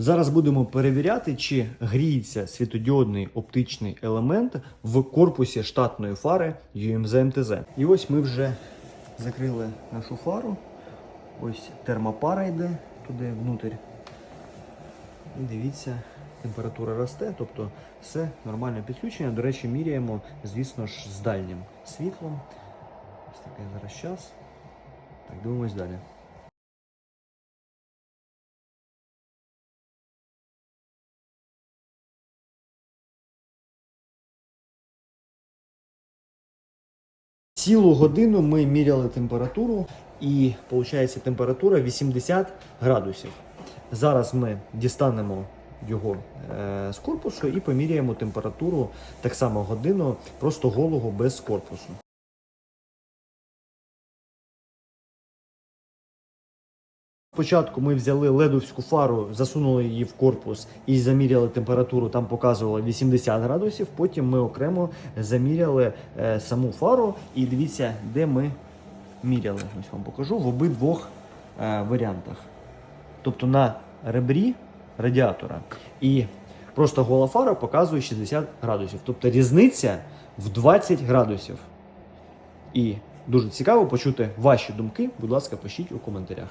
Зараз будемо перевіряти, чи гріється світодіодний оптичний елемент в корпусі штатної фари UMZ МТЗ. І ось ми вже закрили нашу фару. Ось термопара йде туди внутрь. І дивіться, температура росте, тобто все нормальне підключення. До речі, міряємо, звісно ж, з дальнім світлом. Ось такий зараз час. Так, дивимось далі. Цілу годину ми міряли температуру, і виходить температура 80 градусів. Зараз ми дістанемо його е, з корпусу і поміряємо температуру так само годину, просто голого без корпусу. Спочатку ми взяли ледовську фару, засунули її в корпус і заміряли температуру. Там показувало 80 градусів. Потім ми окремо заміряли е, саму фару. І дивіться, де ми міряли. Ось вам покажу в обидвох е, варіантах. Тобто на ребрі радіатора. І просто гола фара показує 60 градусів. Тобто різниця в 20 градусів. І дуже цікаво почути ваші думки. Будь ласка, пишіть у коментарях.